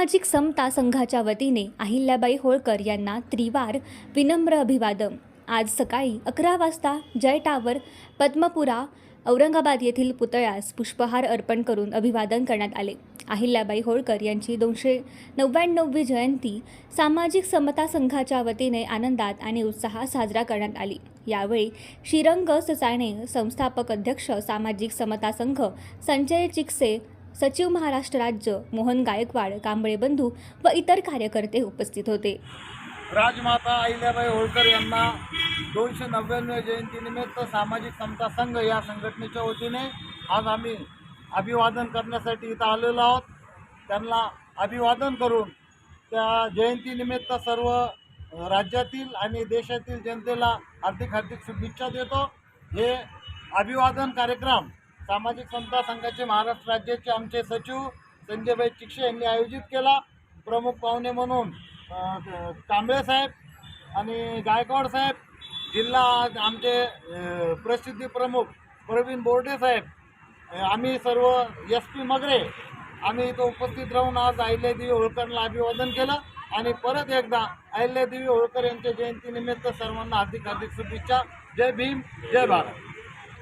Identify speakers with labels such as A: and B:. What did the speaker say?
A: सामाजिक समता संघाच्या वतीने अहिल्याबाई होळकर यांना त्रिवार विनम्र अभिवादन. आज सकाळी अकरा वाजता जय टावर पद्मपुरा औरंगाबाद येथील पुतळ्यास पुष्पहार अर्पण करून अभिवादन करण्यात आले. अहिल्याबाई होळकर यांची दोनशे नव्याण्णववी जयंती सामाजिक समता संघाच्या वतीने आनंदात आणि उत्साहात साजरा करण्यात आली. यावेळी श्रीरंग ससाणे संस्थापक अध्यक्ष सामाजिक समता संघ संजय चिकसे सचिव महाराष्ट्र राज्य मोहन गायकवाड कांबळे बंधू व इतर कार्यकर्ते उपस्थित होते.
B: राजमाता अहिल्याबाई होळकर यांना दोनशे नव्याण्णव जयंतीनिमित्त सामाजिक समता संघ या संघटनेच्या वतीने आज आम्ही अभिवादन करण्यासाठी इथं आलेलो आहोत. त्यांना अभिवादन करून त्या जयंतीनिमित्त सर्व राज्यातील आणि देशातील जनतेला हार्दिक हार्दिक शुभेच्छा देतो. हे अभिवादन कार्यक्रम सामाजिक समता संघाचे महाराष्ट्र राज्याचे आमचे सचिव संजयभाई चिक्षे यांनी आयोजित केला. प्रमुख पाहुणे म्हणून कांबळे साहेब आणि गायकवाड साहेब जिल्हा आमचे प्रसिद्धी प्रमुख प्रवीण बोर्डे साहेब आम्ही सर्व एस पी मगरे आम्ही इथं उपस्थित राहून आज अहिल्यादेवी होळकरला अभिवादन केलं आणि परत एकदा अहिल्यादेवी होळकर यांच्या जयंतीनिमित्त सर्वांना हार्दिक हार्दिक शुभेच्छा. जय भीम जय भारत.